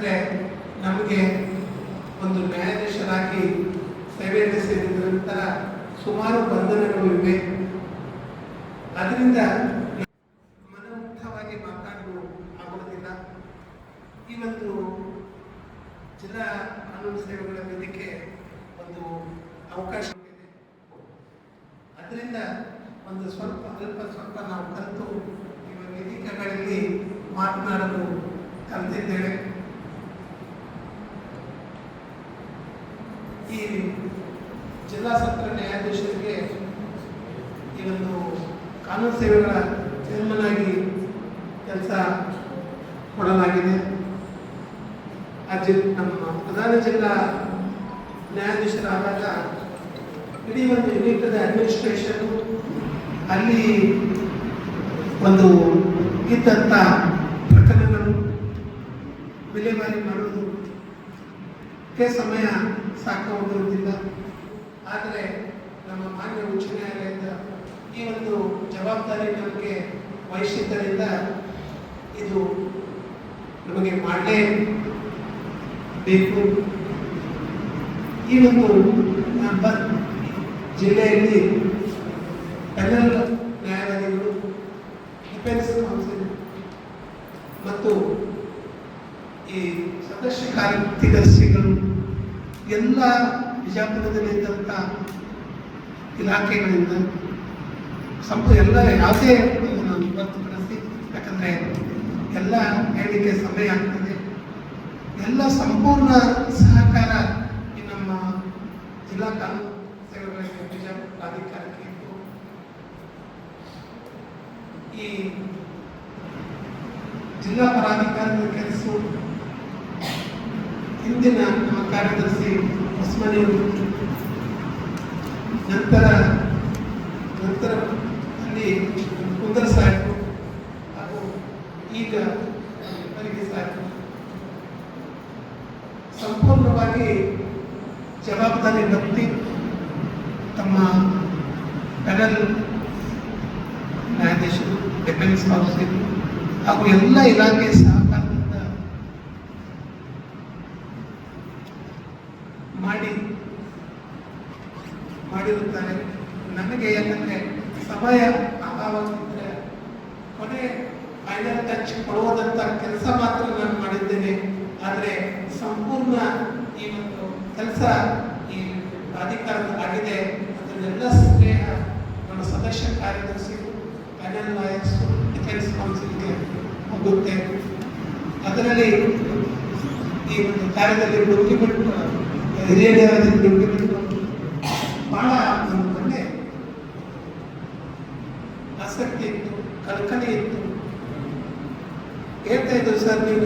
ಯಾಕಂದ್ರೆ ನಮಗೆ ಒಂದು ನ್ಯಾಯಾಧೀಶರಾಗಿ ಸೇವೆ ಸೇರಿದ ನಂತರ ಸುಮಾರು ಬಂಧನಗಳು ಇವೆ. ಅದರಿಂದ ಮನಮುಕ್ತವಾಗಿ ಮಾತಾಡಲು ಆಗುವುದಿಲ್ಲ. ಈ ಒಂದು ಜಿಲ್ಲಾ ಕಾನೂನು ಸೇವೆಗಳ ವೇದಿಕೆ ಒಂದು ಅವಕಾಶ ಇದೆ. ಅದರಿಂದ ಒಂದು ಸ್ವಲ್ಪ ಅಲ್ಪ ಸ್ವಲ್ಪ ನಾವು ಕಲಿತು ಈ ವೇದಿಕೆಗಳಲ್ಲಿ ಮಾತನಾಡಲು ಕಲಿತಿದ್ದೇವೆ. ಈ ಜಿಲ್ಲಾ ಸತ್ರ ನ್ಯಾಯಾಧೀಶರಿಗೆ ಈ ಒಂದು ಕಾನೂನು ಸೇವೆಗಳ ಚೇರ್ಮನ್ ಆಗಿ ಕೆಲಸ ಕೊಡಲಾಗಿದೆ. ಆ ಜಿ ನಮ್ಮ ಪ್ರಧಾನ ಜಿಲ್ಲಾ ನ್ಯಾಯಾಧೀಶರಾದಾಗ ಇಡೀ ಒಂದು ಯುನಿಟದ ಅಡ್ಮಿನಿಸ್ಟ್ರೇಷನ್ ಅಲ್ಲಿ ಒಂದು ಇದ್ದಂಥ ಪ್ರಕರಣಗಳು ವಿಲೇವಾರಿ ಮಾಡುವುದು ಕ್ಕೆ ಸಮಯ ಸಾಕಾಗುವುದಿಲ್ಲ ಆದರೆ ನಮ್ಮ ಮಾನ್ಯ ಉಚ್ಚ ನ್ಯಾಯಾಲಯದ ಈ ಒಂದು ಜವಾಬ್ದಾರಿ ನಮಗೆ ವಹಿಸಿದ್ದರಿಂದ ಇದು ನಮಗೆ ಮಾಡಲೇ ಬೇಕು. ಈ ಒಂದು ಜಿಲ್ಲೆಯಲ್ಲಿ ಪೆನಲ್ ನ್ಯಾಯಾಲಯಗಳು ಡಿಫೆನ್ಸ್ ಕೌನ್ಸಿಲ್ ಮತ್ತು ಈ ಸದಸ್ಯ ಎಲ್ಲ ಎಲ್ಲ ಬಿಜಾಪುರದಲ್ಲಿದ್ದಂಥ ಇಲಾಖೆಗಳಿಂದ ಸಂಪ ಎಲ್ಲ ಯಾವುದೇ ನಾನು ಹೊರತುಪಡಿಸಿ ಯಾಕಂದರೆ ಎಲ್ಲ ಹೇಳಲಿಕ್ಕೆ ಸಮಯ ಆಗ್ತದೆ. ಎಲ್ಲ ಸಂಪೂರ್ಣ ಸಹಕಾರ ಈ ನಮ್ಮ ಜಿಲ್ಲಾ ಕಾನೂನು ಬಿಜಾಪುರ ಪ್ರಾಧಿಕಾರಕ್ಕೆ ಈ ಜಿಲ್ಲಾ ಪ್ರಾಧಿಕಾರದ ಕೆಲಸ ನಮ್ಮ ಕಾರ್ಯದರ್ಶಿ ಹೊಸಮನೆಯವರು. ನಂತರ ನಂತರ ಅಲ್ಲಿ ಕುಂದರ ಸಾಹೇಬರು ಹಾಗೂ ಈಗ ಅವರಿಗೆ ಸಾಹೇಬರು. ಸಂಪೂರ್ಣವಾಗಿ ಜವಾಬ್ದಾರಿ ವ್ಯಕ್ತಿ ತಮ್ಮ ಫೆಡರಲ್ ನ್ಯಾಯಾಧೀಶರು ಡಿಫೆನ್ಸ್ ಕೌನ್ಸಿಲ್ ಹಾಗೂ ಎಲ್ಲ ಇಲಾಖೆ ಸಹಕಾರದಿಂದ ಮಾಡಿ, ಮಾಡಿರುತ್ತಾರೆ. ನನಗೆ ಯಾಕಂದ್ರೆ ಸಮಯ ಅಭಾವವಿದ್ರೆ ಕೊನೆ ಫೈನಲ್ ಟಚ್ ಕೊಡುವುದಂತ ಕೆಲಸ ಮಾತ್ರ ನಾನು ಮಾಡಿದ್ದೇನೆ. ಆದರೆ ಸಂಪೂರ್ಣ ಈ ಒಂದು ಕೆಲಸ ಈ ಪ್ರಾಧಿಕಾರದ ಆಗಿದೆ. ಅದನ್ನೆಲ್ಲ ಸ್ನೇಹ ನಮ್ಮ ಸದಸ್ಯ ಕಾರ್ಯದರ್ಶಿ ಪ್ಯಾನಲ್ ಲಾಯರ್ಸ್ ಡಿಫೆನ್ಸ್ ಕೌನ್ಸಿಲ್ಗೆ ಹೋಗುತ್ತೆ. ಅದರಲ್ಲಿ ಈ ಒಂದು ಕಾರ್ಯದಲ್ಲಿ ಡಾಕ್ಯುಮೆಂಟ್ ಹಿರಿಯ ಡಾಕ್ಯುಮೆಂಟ್ ಬಹಳ ಒಂದು ಒಳ್ಳೆ ಆಸಕ್ತಿ ಇತ್ತು ಕಲ್ಪನೆ ಇತ್ತು. ಹೇಳ್ತಾ ಇದ್ರು ಸರ್ ನೀವು.